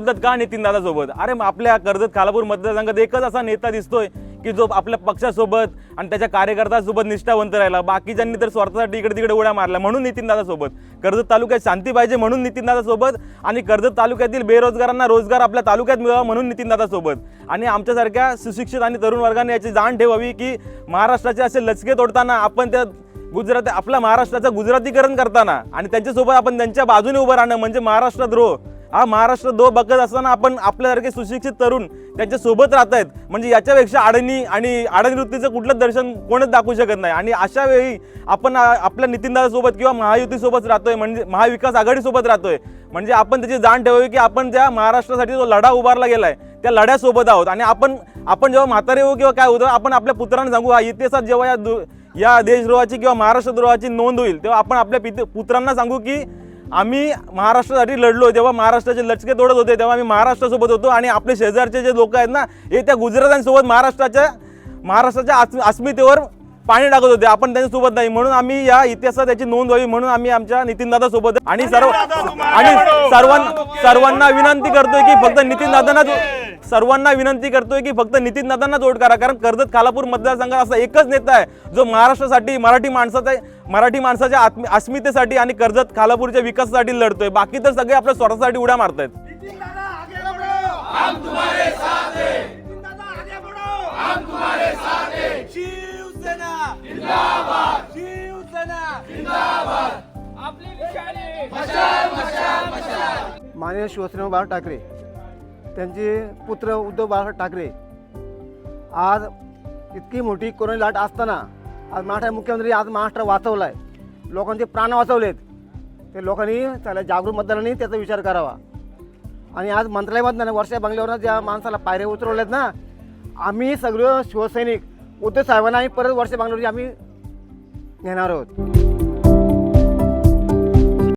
बोलतात का नितीन दादासोबत? अरे मग आपल्या कर्जत खालापूर मतदारसंघात एकच असा नेता दिसतोय की जो आपल्या पक्षासोबत आणि त्याच्या कार्यकर्त्यासोबत निष्ठावंत राहिला. बाकीच्यांनी तर स्वार्थासाठी इकडे तिकडे उड्या मारल्या. म्हणून नितीन कर्जत तालुक्यात शांती पाहिजे म्हणून नितीन आणि कर्जत तालुक्यातील बेरोजगारांना रोजगार आपल्या तालुक्यात मिळावा म्हणून नितीन आणि आमच्यासारख्या सुशिक्षित आणि तरुण वर्गाने याची जाण ठेवावी की महाराष्ट्राचे असे लचके तोडताना आपण त्या गुजरात आपल्या महाराष्ट्राचं गुजरातीकरण करताना आणि त्यांच्यासोबत आपण त्यांच्या बाजूने उभं राहणं म्हणजे महाराष्ट्र द्रोह हा महाराष्ट्र दो बघत असताना आपण आपल्यासारखे सुशिक्षित तरुण त्यांच्यासोबत राहत आहेत. म्हणजे याच्यापेक्षा आडणी आणि आडनिवृत्तीचं कुठलं दर्शन कोणच दाखवू शकत नाही. आणि अशा वेळी आपण आपल्या नितीनदादासोबत किंवा महायुतीसोबत राहतोय म्हणजे महाविकास आघाडीसोबत राहतोय. म्हणजे आपण त्याची जाण ठेवावी की आपण ज्या महाराष्ट्रासाठी जो लढा उभारला गेलाय त्या लढ्यासोबत आहोत. आणि आपण आपण जेव्हा म्हातारे होऊ किंवा काय होतं आपण आपल्या पुत्रांना सांगू हा इतिहासात जेव्हा या दु- या देशद्रोहाची किंवा महाराष्ट्रद्रोहाची नोंद होईल तेव्हा आपण आपल्या पित पुत्रांना सांगू की आम्ही महाराष्ट्रासाठी लढलो तेव्हा महाराष्ट्राचे लचके तोडत होते तेव्हा आम्ही महाराष्ट्रासोबत होतो आणि आपले शेजारचे जे लोक आहेत ना हे त्या गुजरातांसोबत महाराष्ट्राच्या महाराष्ट्राच्या अस्मि- अस्मितेवर पाणी टाकत होते. आपण त्यांच्यासोबत नाही. म्हणून आम्ही या इतिहासात त्याची नोंद व्हावी म्हणून आम्ही आमच्या नितीनदादा सोबत आणि सर्व आणि सर्वांना सर्वांना विनंती करतोय की फक्त नितीन दादांना सर्वांना विनंती करतोय की फक्त नितीन दादांना जोड करा कारण कर्जत खालापूर मतदारसंघात असा एकच नेता आहे जो महाराष्ट्रासाठी मराठी माणसाचा मराठी माणसाच्या आत्म अस्मितेसाठी आणि कर्जत खालापूरच्या विकासासाठी लढतोय. बाकी तर सगळे आपल्या स्वतःसाठी उड्या मारतायत. नितिन दादा आगे बढ़ो! हम तुम्हारे साथ हैं। नितिन दादा आगे बढ़ो! हम तुम्हारे साथ हैं। शिवसेना! जिंदाबाद। शिवसेना! जिंदाबाद। आपली निशाणी मशाल मशाल मशाल। माननीय शिवसेना बाळा ठाकरे त्यांचे पुत्र उद्धव बाळासाहेब ठाकरे. आज इतकी मोठी कोरोना लाट असताना आज महाराष्ट्र मुख्यमंत्री आज महाराष्ट्र वाचवला आहे लोकांचे प्राण वाचवलेत. ते लोकांनी त्याला जागरूक मतदारांनी त्याचा विचार करावा. आणि आज मंत्रालयामधनं वर्षा बंगल्यावरनं ज्या माणसाला पायऱ्या उतरवल्यात ना आम्ही सगळं शिवसैनिक उद्धव साहेबांना आम्ही परत वर्षा बंगल्यावरची आम्ही घेणार आहोत.